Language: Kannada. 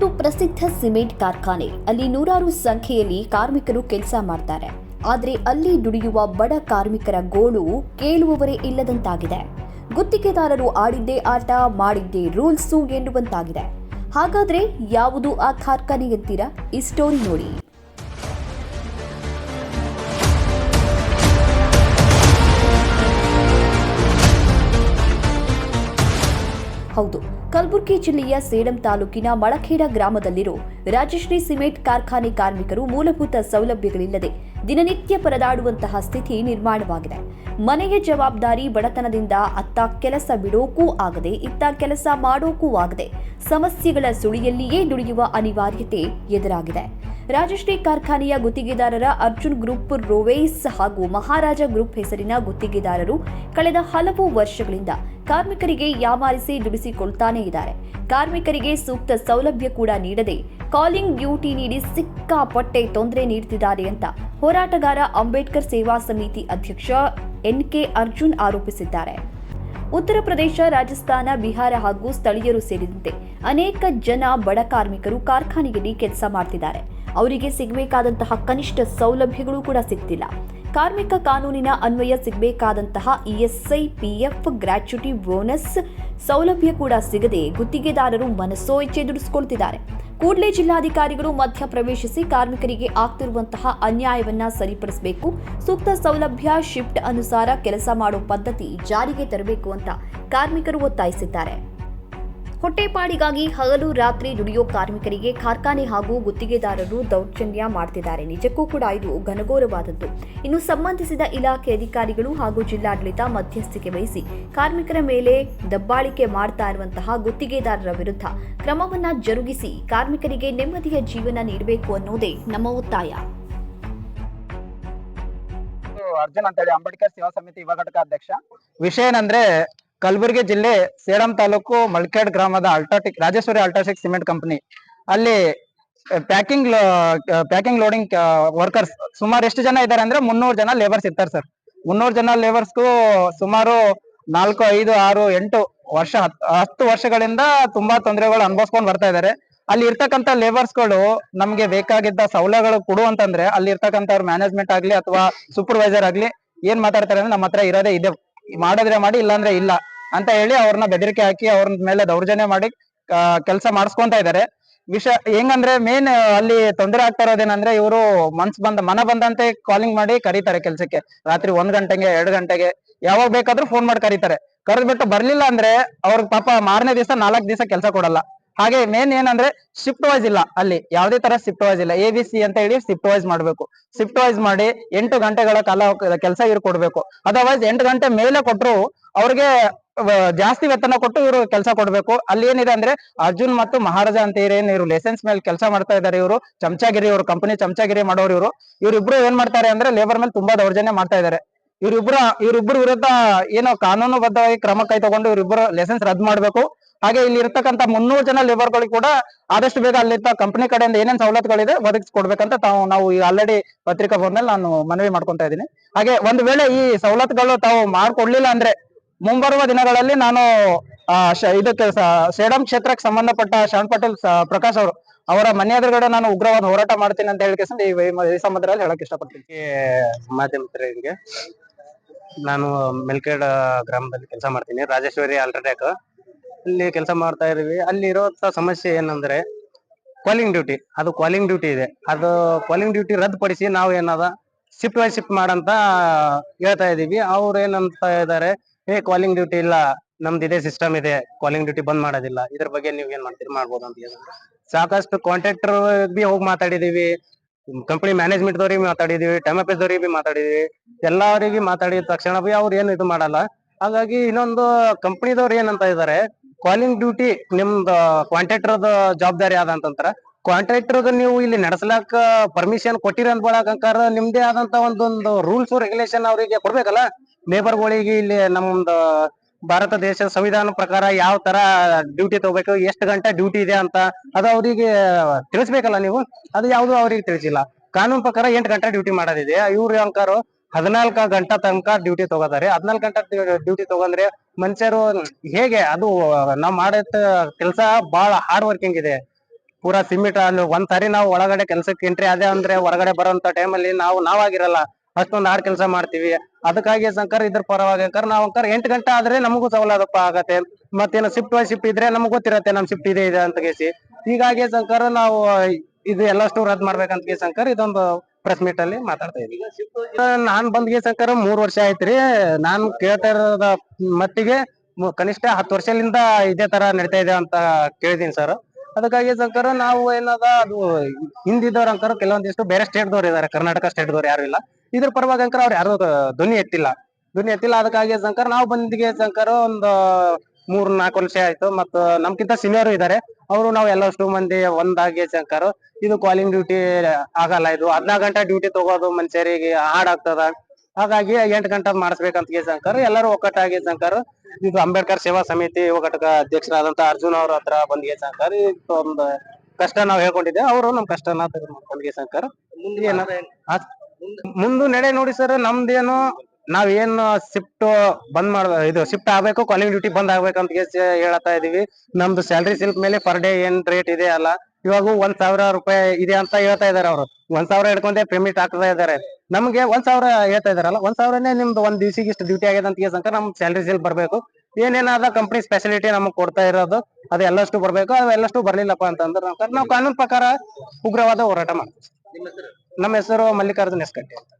ಇದೊಂದು ಪ್ರಸಿದ್ಧ ಸಿಮೆಂಟ್ ಕಾರ್ಖಾನೆ. ಅಲ್ಲಿ ನೂರಾರು ಸಂಖ್ಯೆಯಲ್ಲಿ ಕಾರ್ಮಿಕರು ಕೆಲಸ ಮಾಡ್ತಾರೆ. ಆದರೆ ಅಲ್ಲಿ ದುಡಿಯುವ ಬಡ ಕಾರ್ಮಿಕರ ಗೋಳು ಕೇಳುವವರೇ ಇಲ್ಲದಂತಾಗಿದೆ. ಗುತ್ತಿಗೆದಾರರು ಆಡಿದ್ದೇ ಆಟ, ಮಾಡಿದ್ದೇ ರೂಲ್ಸು ಎನ್ನುವಂತಾಗಿದೆ. ಹಾಗಾದ್ರೆ ಯಾವುದು ಆ ಕಾರ್ಖಾನೆ ಎತ್ತೀರ ಈ ಸ್ಟೋರಿ ನೋಡಿ. ಹೌದು. ಕಲಬುರಗಿ ಜಿಲ್ಲೆಯ ಸೇಡಂ ತಾಲೂಕಿನ ಮಳಖೇಡ ಗ್ರಾಮದಲ್ಲಿರೋ ರಾಜಶ್ರೀ ಸಿಮೆಂಟ್ ಕಾರ್ಖಾನೆ ಕಾರ್ಮಿಕರು ಮೂಲಭೂತ ಸೌಲಭ್ಯಗಳಿಲ್ಲದೆ ದಿನನಿತ್ಯ ಪರದಾಡುವಂತಹ ಸ್ಥಿತಿ ನಿರ್ಮಾಣವಾಗಿದೆ. ಮನೆಯ ಜವಾಬ್ದಾರಿ ಬಡತನದಿಂದ ಅತ್ತ ಕೆಲಸ ಬಿಡೋಕೂ ಆಗದೆ, ಇತ್ತ ಕೆಲಸ ಮಾಡೋಕೂ ಆಗದೆ ಸಮಸ್ಯೆಗಳ ಸುಳಿಯಲ್ಲಿಯೇ ದುಡಿಯುವ ಅನಿವಾರ್ಯತೆ ಎದುರಾಗಿದೆ. ರಾಜಶ್ರೀ ಕಾರ್ಖಾನೆಯ ಗುತ್ತಿಗೆದಾರರ ಅರ್ಜುನ್ ಗ್ರೂಪ್ ರೋವೇಸ್ ಹಾಗೂ ಮಹಾರಾಜ ಗ್ರೂಪ್ ಹೆಸರಿನ ಗುತ್ತಿಗೆದಾರರು ಕಳೆದ ಹಲವು ವರ್ಷಗಳಿಂದ ಕಾರ್ಮಿಕರಿಗೆ ಯಾಮಾರಿಸಿ ದುಡಿಸಿಕೊಳ್ತಾನೇ ಇದ್ದಾರೆ. ಕಾರ್ಮಿಕರಿಗೆ ಸೂಕ್ತ ಸೌಲಭ್ಯ ಕೂಡ ನೀಡದೆ ಕಾಲಿಂಗ್ ಡ್ಯೂಟಿ ನೀಡಿ ಸಿಕ್ಕಾಪಟ್ಟೆ ತೊಂದರೆ ನೀಡುತ್ತಿದ್ದಾರೆ ಅಂತ ಹೋರಾಟಗಾರ ಅಂಬೇಡ್ಕರ್ ಸೇವಾ ಸಮಿತಿ ಅಧ್ಯಕ್ಷ ಎನ್ ಕೆ ಅರ್ಜುನ್ ಆರೋಪಿಸಿದ್ದಾರೆ. ಉತ್ತರ ಪ್ರದೇಶ, ರಾಜಸ್ಥಾನ, ಬಿಹಾರ ಹಾಗೂ ಸ್ಥಳೀಯರು ಸೇರಿದಂತೆ ಅನೇಕ ಜನ ಬಡ ಕಾರ್ಮಿಕರು ಕಾರ್ಖಾನೆಯಲ್ಲಿ ಕೆಲಸ ಮಾಡ್ತಿದ್ದಾರೆ. ಅವರಿಗೆ ಸಿಗಬೇಕಾದಂತಹ ಕನಿಷ್ಠ ಸೌಲಭ್ಯಗಳು ಕೂಡ ಸಿಗ್ತಿಲ್ಲ. ಕಾರ್ಮಿಕ ಕಾನೂನಿನ ಅನ್ವಯ ಸಿಗಬೇಕಾದಂತಹ ಇಎಸ್ಐ ಪಿಎಫ್ ಗ್ರಾಚ್ಯುಟಿ ಬೋನಸ್ ಸೌಲಭ್ಯ ಕೂಡ ಸಿಗದೆ ಗುತ್ತಿಗೆದಾರರು ಮನಸ್ಸೋ ಇಚ್ಛೆ ದುಡಿಸಿಕೊಳ್ತಿದ್ದಾರೆ. ಕೂಡಲೇ ಜಿಲ್ಲಾಧಿಕಾರಿಗಳು ಮಧ್ಯ ಪ್ರವೇಶಿಸಿ ಕಾರ್ಮಿಕರಿಗೆ ಆಗ್ತಿರುವಂತಹ ಅನ್ಯಾಯವನ್ನ ಸರಿಪಡಿಸಬೇಕು. ಸೂಕ್ತ ಸೌಲಭ್ಯ, ಶಿಫ್ಟ್ ಅನುಸಾರ ಕೆಲಸ ಮಾಡೋ ಪದ್ಧತಿ ಜಾರಿಗೆ ತರಬೇಕು ಅಂತ ಕಾರ್ಮಿಕರು ಒತ್ತಾಯಿಸಿದ್ದಾರೆ. ಹೊಟ್ಟೆಪಾಡಿಗಾಗಿ ಹಗಲು ರಾತ್ರಿ ದುಡಿಯೋ ಕಾರ್ಮಿಕರಿಗೆ ಕಾರ್ಖಾನೆ ಹಾಗೂ ಗುತ್ತಿಗೆದಾರರು ದೌರ್ಜನ್ಯ ಮಾಡ್ತಿದ್ದಾರೆ. ನಿಜಕ್ಕೂ ಕೂಡ ಇದು ಘನಘೋರವಾದದ್ದು. ಇನ್ನು ಸಂಬಂಧಿಸಿದ ಇಲಾಖೆ ಅಧಿಕಾರಿಗಳು ಹಾಗೂ ಜಿಲ್ಲಾಡಳಿತ ಮಧ್ಯಸ್ಥಿಕೆ ವಹಿಸಿ ಕಾರ್ಮಿಕರ ಮೇಲೆ ದಬ್ಬಾಳಿಕೆ ಮಾಡ್ತಾ ಇರುವಂತಹ ಗುತ್ತಿಗೆದಾರರ ವಿರುದ್ಧ ಕ್ರಮವನ್ನ ಜರುಗಿಸಿ ಕಾರ್ಮಿಕರಿಗೆ ನೆಮ್ಮದಿಯ ಜೀವನ ನೀಡಬೇಕು ಅನ್ನೋದೇ ನಮ್ಮ ಒತ್ತಾಯ. ಅರ್ಜುನ್ ಅಂತ ಹೇಳಿ ಅಂಬೇಡ್ಕರ್ ಸೇವಾ ಸಮಿತಿ ಯುವ ಘಟಕ ಅಧ್ಯಕ್ಷ. ವಿಷಯ ಏನಂದ್ರೆ ಕಲಬುರಗಿ ಜಿಲ್ಲೆ ಸೇಡಂ ತಾಲೂಕು ಮಲ್ಕೇಡ್ ಗ್ರಾಮದ ಅಲ್ಟಾಟಿಕ್ ರಾಜೇಶ್ವರಿ ಅಲ್ಟಾಟಿಕ್ ಸಿಮೆಂಟ್ ಕಂಪನಿ. ಅಲ್ಲಿ ಪ್ಯಾಕಿಂಗ್ ಪ್ಯಾಕಿಂಗ್ ಲೋಡಿಂಗ್ ವರ್ಕರ್ಸ್ ಸುಮಾರು ಎಷ್ಟು ಜನ ಇದ್ದಾರೆ ಅಂದ್ರೆ ಮುನ್ನೂರು ಜನ ಲೇಬರ್ಸ್ ಇರ್ತಾರೆ ಸರ್. ಮುನ್ನೂರು ಜನ ಲೇಬರ್ಸ್ಗೂ ಸುಮಾರು ನಾಲ್ಕು, ಐದು, ಆರು, ಎಂಟು ವರ್ಷ, ಹತ್- ಹತ್ತು ವರ್ಷಗಳಿಂದ ತುಂಬಾ ತೊಂದರೆಗಳು ಅನುಭವಿಸ್ಕೊಂಡು ಬರ್ತಾ ಇದ್ದಾರೆ ಅಲ್ಲಿ ಇರ್ತಕ್ಕಂತ ಲೇಬರ್ಸ್ಗಳು ನಮ್ಗೆ ಬೇಕಾಗಿದ್ದ ಸೌಲಭ್ಯಗಳು ಕೊಡು ಅಂತಂದ್ರೆ ಅಲ್ಲಿ ಇರ್ತಕ್ಕಂತ ಮ್ಯಾನೇಜ್ಮೆಂಟ್ ಆಗ್ಲಿ ಅಥವಾ ಸೂಪರ್ವೈಸರ್ ಆಗ್ಲಿ ಏನ್ ಮಾತಾಡ್ತಾರೆ ಅಂದ್ರೆ ನಮ್ಮ ಹತ್ರ ಇರೋದೇ ಇದೆ. ಮಾಡಿದ್ರೆ ಮಾಡಿ ಇಲ್ಲಾಂದ್ರೆ ಇಲ್ಲ. ಅಂತ ಹೇಳಿ ಅವ್ರನ್ನ ಬೆದರಿಕೆ ಹಾಕಿ ಅವ್ರ ಮೇಲೆ ದೌರ್ಜನ್ಯ ಮಾಡಿ ಕೆಲಸ ಮಾಡಿಸ್ಕೊಂತ ಇದ್ದಾರೆ ವಿಷಯ ಹೆಂಗಂದ್ರೆ ಮೇನ್ ಅಲ್ಲಿ ತೊಂದರೆ ಆಗ್ತಾ ಇರೋದೇನಂದ್ರೆ ಇವರು ಮನ್ಸ್ ಬಂದ, ಮನ ಬಂದಂತೆ ಕಾಲಿಂಗ್ ಮಾಡಿ ಕರೀತಾರೆ ಕೆಲ್ಸಕ್ಕೆ. ರಾತ್ರಿ ಒಂದ್ ಗಂಟೆಗೆ, ಎರಡ್ ಗಂಟೆಗೆ, ಯಾವಾಗ ಬೇಕಾದ್ರೂ ಫೋನ್ ಮಾಡಿ ಕರೀತಾರೆ. ಕರೆದ್ಬಿಟ್ಟು ಬರ್ಲಿಲ್ಲ ಅಂದ್ರೆ ಅವ್ರಿಗೆ ಪಾಪ ಮಾರನೇ ದಿವಸ ನಾಲ್ಕ್ ದಿವಸ ಕೆಲಸ ಕೊಡಲ್ಲ. ಹಾಗೆ ಮೇನ್ ಏನಂದ್ರೆ ಶಿಫ್ಟ್ ವೈಸ್ ಇಲ್ಲ ಅಲ್ಲಿ. ಯಾವುದೇ ತರ ಶಿಫ್ಟ್ ವೈಸ್ ಇಲ್ಲ. ಎ ಬಿ ಸಿ ಅಂತ ಹೇಳಿ ಶಿಫ್ಟ್ ವೈಸ್ ಮಾಡ್ಬೇಕು. ಶಿಫ್ಟ್ ವೈಸ್ ಮಾಡಿ ಎಂಟು ಗಂಟೆಗಳ ಕಾಲ ಕೆಲಸ ಇವ್ರು ಕೊಡ್ಬೇಕು ಅದರ್ವೈಸ್ ಎಂಟು ಗಂಟೆ ಮೇಲೆ ಕೊಟ್ಟರು ಅವ್ರಿಗೆ ಜಾಸ್ತಿ ವೇತನ ಕೊಟ್ಟು ಇವರು ಕೆಲಸ ಕೊಡ್ಬೇಕು. ಅಲ್ಲಿ ಏನಿದೆ ಅಂದ್ರೆ ಅರ್ಜುನ್ ಮತ್ತು ಮಹಾರಾಜ ಅಂತ ಏನ್ ಇವರು ಲೈಸೆನ್ಸ್ ಮೇಲೆ ಕೆಲಸ ಮಾಡ್ತಾ ಇದ್ದಾರೆ ಇವರು. ಚಮಚಾಗಿರಿ ಇವರು ಕಂಪನಿ ಚಮಚಾಗಿರಿ ಮಾಡೋರು ಇವರು. ಇವ್ರಿಬ್ರು ಏನ್ ಮಾಡ್ತಾರೆ ಅಂದ್ರೆ ಲೇಬರ್ ಮೇಲೆ ತುಂಬಾ ದೌರ್ಜನ್ಯ ಮಾಡ್ತಾ ಇದ್ದಾರೆ ಇವ್ರಿಬ್ರು, ಇವರಿಬ್ರು ವಿರುದ್ಧ ಏನೋ ಕಾನೂನುಬದ್ಧವಾಗಿ ಕ್ರಮ ಕೈ ತಗೊಂಡು ಇವ್ರಿಬ್ರು ಲೈಸೆನ್ಸ್ ರದ್ದು ಮಾಡ್ಬೇಕು. ಹಾಗೆ ಇಲ್ಲಿ ಇರ್ತಕ್ಕಂತ ಮುನ್ನೂರು ಜನ ಲೇಬರ್ ಗಳಿಗೆ ಕೂಡ ಆದಷ್ಟು ಬೇಗ ಅಲ್ಲಿರ್ತ ಕಂಪನಿ ಕಡೆಯಿಂದ ಏನೇನ್ ಸವಲತ್ತುಗಳಿದೆ ಒದಗಿಸ್ಕೊಡ್ಬೇಕಂತ ತಾವು, ನಾವು ಈಗ ಆಲ್ರೆಡಿ ಪತ್ರಿಕಾ ಬಂದ್ಮೇಲೆ ನಾನು ಮನವಿ ಮಾಡ್ಕೊಂತ ಇದ್ದೀನಿ. ಹಾಗೆ ಒಂದು ವೇಳೆ ಈ ಸವಲತ್ತುಗಳು ತಾವು ಮಾಡ್ಕೊಡ್ಲಿಲ್ಲ ಅಂದ್ರೆ ಮುಂಬರುವ ದಿನಗಳಲ್ಲಿ ನಾನು ಇದಕ್ಕೆ ಸೇಡಂ ಕ್ಷೇತ್ರಕ್ಕೆ ಸಂಬಂಧಪಟ್ಟ ಶರಣ್ ಪಟೇಲ್ ಪ್ರಕಾಶ್ ಅವರು ಅವರ ಮನೆ ಎದುರುಗಡೆ ನಾನು ಉಗ್ರವಾದ ಹೋರಾಟ ಮಾಡ್ತೀನಿ ಅಂತ ಹೇಳಿಕೆ ಈ ಸಂದರ್ಭದಲ್ಲಿ ಹೇಳಕ್ ಇಷ್ಟಪಡ್ತೀನಿ. ಈ ಮಾಧ್ಯಮ ನಾನು ಮೆಲ್ಕೇಡ್ ಗ್ರಾಮದಲ್ಲಿ ಕೆಲಸ ಮಾಡ್ತೀನಿ. ರಾಜೇಶ್ವರಿ ಅಲ್ಟ್ರಾಟೆಕ್ ಅಲ್ಲಿ ಕೆಲಸ ಮಾಡ್ತಾ ಇದೀವಿ ಅಲ್ಲಿ ಇರುವಂತ ಸಮಸ್ಯೆ ಏನಂದ್ರೆ ಕಾಲಿಂಗ್ ಡ್ಯೂಟಿ ಅದು ಕಾಲಿಂಗ್ ಡ್ಯೂಟಿ ಇದೆ. ಅದು ಕಾಲಿಂಗ್ ಡ್ಯೂಟಿ ರದ್ದುಪಡಿಸಿ ನಾವು ಏನದ ಶಿಫ್ಟ್ ವೈಸ್ ಶಿಫ್ಟ್ ಮಾಡಂತ ಹೇಳ್ತಾ ಇದೀವಿ ಅವ್ರು ಏನಂತ ಇದಾರೆ ಏ ಕಾಲಿಂಗ್ ಡ್ಯೂಟಿ ಇಲ್ಲ. ನಮ್ದು ಇದೇ ಸಿಸ್ಟಮ್ ಇದೆ. ಕಾಲಿಂಗ್ ಡ್ಯೂಟಿ ಬಂದ್ ಮಾಡೋದಿಲ್ಲ. ಇದ್ರ ಬಗ್ಗೆ ನೀವ್ ಏನ್ ಮಾಡ್ತೀರಿ? ಮಾಡ್ಬೋದು ಅಂತ. ಸಾಕಷ್ಟು ಕಾಂಟ್ರಾಕ್ಟರ್ ಬಿ ಹೋಗಿ ಮಾತಾಡಿದೀವಿ. ಕಂಪನಿ ಮ್ಯಾನೇಜ್ಮೆಂಟ್ ದವರಿಗೆ ಮಾತಾಡಿದೀವಿ. ಟೈಮ್ ದವ್ರಿಗೆ ಬಿ ಮಾತಾಡಿದೀವಿ. ಎಲ್ಲಾರಿಗೆ ಮಾತಾಡಿದ ತಕ್ಷಣ ಬಿ ಅವ್ರು ಏನು ಇದು ಮಾಡಲ್ಲ. ಹಾಗಾಗಿ ಇನ್ನೊಂದು ಕಂಪನಿದವ್ರು ಏನಂತ ಇದಾರೆ ಕಾಲಿಂಗ್ ಡ್ಯೂಟಿ ನಿಮ್ದು ಕಾಂಟ್ರಾಕ್ಟರ್ ಜವಾಬ್ದಾರಿ ಆದ ಅಂತಂದ್ರ ಕಾಂಟ್ರಾಕ್ಟರ್ ನೀವು ಇಲ್ಲಿ ನಡೆಸಲಾಕ ಪರ್ಮಿಷನ್ ಕೊಟ್ಟಿರಿ ಅಂತ ಬಳಕಂಕಾರ ನಿಮ್ದೇ ಆದಂತ ಒಂದೊಂದು ರೂಲ್ಸ್ ರೆಗ್ಯುಲೇಷನ್ ಅವರಿಗೆ ಕೊಡ್ಬೇಕಲ್ಲ? ಲೇಬರ್ ಗಳಿಗೆ ಇಲ್ಲಿ ನಮ್ದು ಭಾರತ ದೇಶದ ಸಂವಿಧಾನ ಪ್ರಕಾರ ಯಾವ ತರ ಡ್ಯೂಟಿ ತಗೋಬೇಕು, ಎಷ್ಟು ಗಂಟೆ ಡ್ಯೂಟಿ ಇದೆ ಅಂತ ಅದು ಅವರಿಗೆ ತಿಳಿಸ್ಬೇಕಲ್ಲ ನೀವು? ಅದು ಯಾವುದು ಅವರಿಗೆ ತಿಳಿಸಿಲ್ಲ. ಕಾನೂನು ಪ್ರಕಾರ ಎಂಟು ಗಂಟೆ ಡ್ಯೂಟಿ ಮಾಡೋದಿದೆ. ಇವ್ರು ಅಂಕಾರು ಹದಿನಾಲ್ಕು ಗಂಟೆ ತನಕ ಡ್ಯೂಟಿ ತಗೋತಾರೆ. ಹದಿನಾಲ್ಕು ಗಂಟೆ ಡ್ಯೂಟಿ ತಗೊಂಡ್ರೆ ಮನುಷ್ಯರು ಹೇಗೆ ಅದು ನಾವ್ ಮಾಡಿದ್ ಕೆಲಸ ಬಹಳ ಹಾರ್ಡ್ ವರ್ಕಿಂಗ್ ಇದೆ. ಪೂರಾ ಸಿಮಿಟ್ ಅಲ್ಲಿ ಒಂದ್ ಸಾರಿ ನಾವು ಒಳಗಡೆ ಕೆಲ್ಸಕ್ಕೆ ಎಂಟ್ರಿ ಅದೇ ಅಂದ್ರೆ ಹೊರಗಡೆ ಬರೋಂತ ಟೈಮಲ್ಲಿ ನಾವು, ನಾವಾಗಿರಲ್ಲ. ಅಷ್ಟೊಂದು ಹಾರ್ಡ್ ಕೆಲಸ ಮಾಡ್ತೀವಿ. ಅದಕ್ಕಾಗಿ ಸಂಕರ್ ಇದ್ರ ಪರವಾಗಿ ಅಂಕರ್ ನಾವ್ ಅಂಕರ್ ಎಂಟ್ ಗಂಟೆ ಆದ್ರೆ ನಮಗೂ ಸವಲತ್ತಪ್ಪ ಆಗತ್ತೆ. ಮತ್ತೇನು ಶಿಫ್ಟ್ ವೈಸ್ ಶಿಫ್ಟ್ ಇದ್ರೆ ನಮ್ಗೆ ಗೊತ್ತಿರತ್ತೆ ನಮ್ ಶಿಫ್ಟ್ ಇದೆ ಇದೆ ಅಂತ ಕೇಸಿ. ಹೀಗಾಗಿ ಸಂಕರ್ ನಾವು ಇದು ಎಲ್ಲಷ್ಟು ರದ್ದು ಮಾಡ್ಬೇಕಂತ ಸಂಕರ್ ಇದೊಂದು ಪ್ರೆಸ್ ಮೀಟ್ ಅಲ್ಲಿ ಮಾತಾಡ್ತಾ ಇದ್ದೀವಿ ನಾನ್ ಬಂದ್ಗೆ ಸಂಕಾರ ಮೂರ್ ವರ್ಷ ಆಯ್ತ್ರಿ ನಾನ್ ಕೇಳ್ತಾ ಇರೋದ ಮಟ್ಟಿಗೆ ಕನಿಷ್ಠ ಹತ್ತು ವರ್ಷದಿಂದ ಇದೇ ತರ ನಡೀತಾ ಇದೆ ಅಂತ ಕೇಳಿದೀನಿ ಸರ್ ಅದಕ್ಕಾಗಿ ಸಂಕರ ನಾವು ಏನದ, ಅದು ಹಿಂದಿದ್ದವ್ರು ಅಂಕರ್ ಕೆಲವೊಂದಿಷ್ಟು ಬೇರೆ ಸ್ಟೇಟ್ ದವ್ರು ಇದಾರೆ, ಕರ್ನಾಟಕ ಸ್ಟೇಟ್ ದವ್ರು ಯಾರು ಇಲ್ಲ. ಇದ್ರ ಪರವಾಗಿ ಅಂಕರ್ ಅವ್ರು ಯಾರು ಧ್ವನಿ ಎತ್ತಿಲ್ಲ. ಧ್ವನಿ ಎತ್ತಿಲ್ಲ, ಅದಕ್ಕಾಗಿ ಸಂಕರ್ ನಾವು ಬಂದಿಗೆ ಸಂಕರ ಒಂದು ಮೂರ್ ನಾಲ್ಕು ವರ್ಷ ಆಯ್ತು ಮತ್ತ ನಮ್ಕಿಂತ ಸೀನಿಯರ್ ಇದಾರೆ. ಅವರು ನಾವ್ ಎಲ್ಲಷ್ಟು ಮಂದಿ ಒಂದಾಗಿ ಸಂಕರ್ ಇದು ಕಾಲಿಂಗ್ ಡ್ಯೂಟಿ ಆಗಲ್ಲ ಇದು. ಹದ್ನಾಲ್ಕು ಗಂಟೆ ಡ್ಯೂಟಿ ತಗೋದು ಮನುಷ್ಯರಿಗೆ ಹಾಡ್ ಆಗ್ತದ. ಹಾಗಾಗಿ ಎಂಟು ಗಂಟೆ ಮಾಡಿಸ್ಬೇಕಂತ ಸಂಕರ್ ಎಲ್ಲರೂ ಒಕ್ಕಟ್ಟಾಗಿ ಸಂಕರ್ ಇದು ಅಂಬೇಡ್ಕರ್ ಸೇವಾ ಸಮಿತಿ ಘಟಕ ಅಧ್ಯಕ್ಷರಾದಂತ ಅರ್ಜುನ್ ಅವ್ರ ಹತ್ರ ಬಂದ್ಗೆ ಸಂಕರ್ ಒಂದು ಕಷ್ಟ ನಾವ್ ಹೇಳ್ಕೊಂಡಿದ್ದೆ. ಅವರು ನಮ್ ಕಷ್ಟನ ತೆಗೆದುಕೊಂಡ್ಗೆ ಮುಂದೆ ಮುಂದೆ ನಡೆ ನೋಡಿ ಸರ್. ನಮ್ದೇನು ನಾವೇನ್ ಶಿಫ್ಟ್ ಬಂದ್ ಮಾಡ ಇದು ಶಿಫ್ಟ್ ಆಗ್ಬೇಕು ಕಾಲಿಂಗ್ ಡ್ಯೂಟಿ ಬಂದ್ ಆಗ್ಬೇಕಂತ ಅಂತ ಹೇಳ್ತಾ ಇದೀವಿ. ನಮ್ದು ಸ್ಯಾಲ್ರಿ ಸಿಲ್ಕ್ ಮೇಲೆ ಪರ್ ಡೇ ಏನ್ ರೇಟ್ ಇದೆ ಅಲ್ಲ ಇವಾಗ ಒಂದ್ ಸಾವಿರ ರೂಪಾಯಿ ಇದೆ ಅಂತ ಹೇಳ್ತಾ ಇದಾರೆ ಅವರು. ಒಂದ್ ಸಾವಿರ ಹಿಡ್ಕೊಂಡೆ ಪೇಮೆಂಟ್ ಹಾಕ್ತಾ ಇದಾರೆ. ನಮ್ಗೆ ಒಂದ್ ಸಾವಿರ ಹೇಳ್ತಾ ಇದಾರಲ್ಲ ಒಂದ್ ಸಾವಿರನೇ ನಿಮ್ದು ಒಂದ್ ದಿವಸಿಗೆ ಇಷ್ಟು ಡ್ಯೂಟಿ ಆಗಿದೆ ಅಂತ ಕೇಸ್ ಅಂತ ನಮ್ ಸ್ಯಾಲ್ರಿ ಸಿಲ್ಕ್ ಬರ್ಬೇಕು. ಏನೇನಾದ ಕಂಪನಿ ಸ್ಪೆಷಾಲಿಟಿ ನಮಗ್ ಕೊಡ್ತಾ ಇರೋದು ಅದು ಎಲ್ಲಷ್ಟು ಬರ್ಬೇಕು ಅದು ಎಲ್ಲಷ್ಟು ಬರ್ಲಿಲ್ಲಪ್ಪ ಅಂತಂದ್ರೆ ನಾವು ಕಾನೂನು ಪ್ರಕಾರ ಉಗ್ರವಾದ ಹೋರಾಟ ಮಾಡ್ತೀವಿ. ನಮ್ಮ ಹೆಸರು? ಮಲ್ಲಿಕಾರ್ಜುನ್ ಎಸ್ಕಟ್ಟಿ ಅಂತ.